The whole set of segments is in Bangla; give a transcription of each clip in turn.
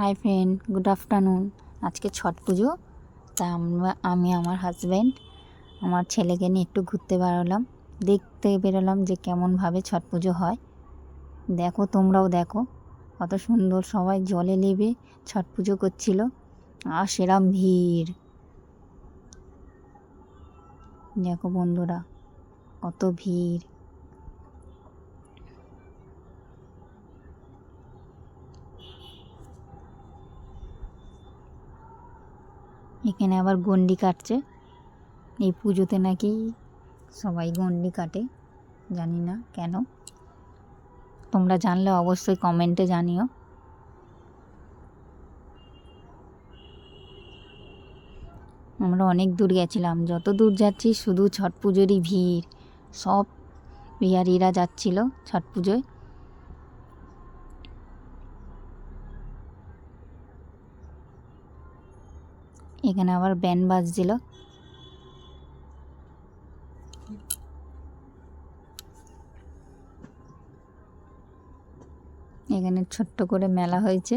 হাই ফ্রেন্ড গুড আফটারনুন আজকে ছট পুজো, তা আমরা, আমি আমার হাজব্যান্ড আমার ছেলেকে নিয়ে একটু ঘুরতে বেরোলাম। দেখতে বেরোলাম যে কেমনভাবে ছট পুজো হয়। দেখো, তোমরাও দেখো। কত সুন্দর সবাই জলে নেবে ছট পুজো করছিল। আর সেরাম ভিড়। দেখো বন্ধুরা, কত ভিড়। এখানে আবার গন্ডি কাটছে। এই পুজোতে নাকি সবাই গন্ডি কাটে, জানি না কেন। তোমরা জানলে অবশ্যই কমেন্টে জানিও। আমরা অনেক দূর গেছিলাম, যত দূর যাচ্ছি শুধু ছট পুজোরই ভিড়। সব বিহারিরা যাচ্ছিল ছট পুজোয়। এখানে আবার ব্যান্ড বাজছিল। এখানে ছোট্ট করে মেলা হয়েছে।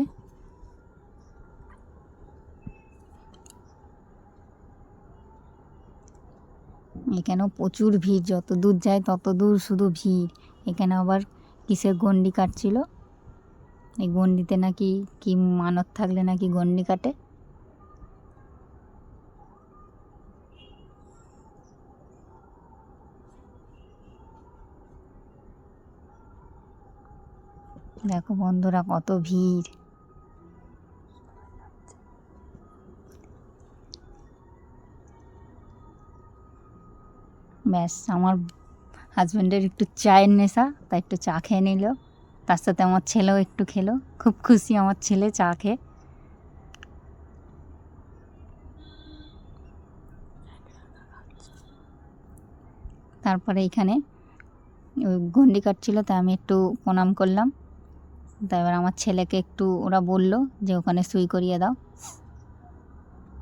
এখানেও প্রচুর ভিড়, যত দূর যায় তত দূর শুধু ভিড়। এখানে আবার কিসের গন্ডি কাটছিল? এই গন্ডিতে নাকি কি মানত থাকলে নাকি গন্ডি কাটে? দেখো বন্ধুরা কত ভিড়। ব্যাস, আমার হাজব্যান্ডের একটু চায়ের নেশা, তাই একটু চা খেয়ে নিল। তার সাথে আমার ছেলেও একটু খেলো। খুব খুশি আমার ছেলে চা খেয়ে। তারপরে এখানে গন্ডি কাটছিল, তাই আমি একটু প্রণাম করলাম। তাই এবার আমার ছেলেকে একটু ওরা বলল যে ওখানে সুই করিয়ে দাও।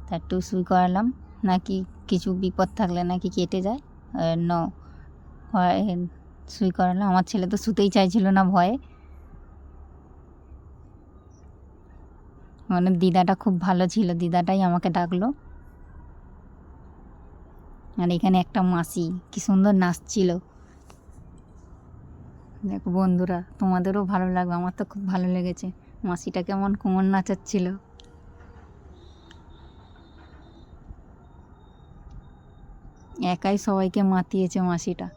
তা একটু সুই করালাম। নাকি কিছু বিপদ থাকলে নাকি কেটে যায়। ন সুই করালাম। আমার ছেলে তো শুতেই চাইছিল না ভয়ে। মানে দিদাটা খুব ভালো ছিল। দিদাটাই আমাকে ডাকলো। আর এখানে একটা মাসি, কি সুন্দর নাচছিল। দেখো বন্ধুরা, তোমাদেরও ভালো লাগবে, আমার তো খুব ভালো লেগেছে। মাসিটা কেমন কোমর নাচাচ্ছিল। একাই সবাইকে মাতিয়েছে মাসিটা।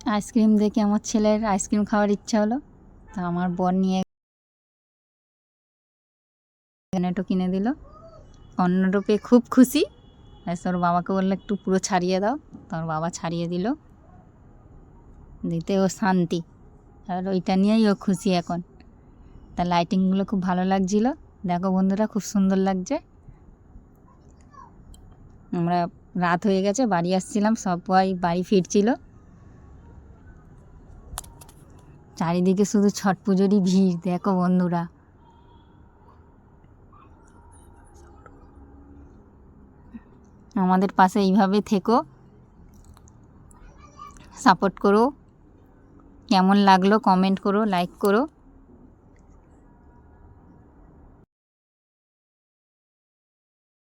আইসক্রিম দেখে আমার ছেলের আইসক্রিম খাওয়ার ইচ্ছা হলো। তা আমার বর নিয়ে একটু কিনে দিল। অন্যরূপে খুব খুশি। তোর বাবাকে বলল, একটু পুরো ছাড়িয়ে দাও। তোর বাবা ছাড়িয়ে দিল। দিতে ও শান্তি। আর ওইটা নিয়েই ও খুশি এখন। তা লাইটিংগুলো খুব ভালো লাগছিল। দেখো বন্ধুরা, খুব সুন্দর লাগছে। আমরা রাত হয়ে গেছে, বাড়ি আসছিলাম, সবাই বাড়ি ফিরছিল। চারিদিকে শুধু ছট পুজোরই ভিড়, দেখো বন্ধুরা। আমাদের পাশে এইভাবে থেকো। সাপোর্ট করো। কেমন লাগল কমেন্ট করো, লাইক করো।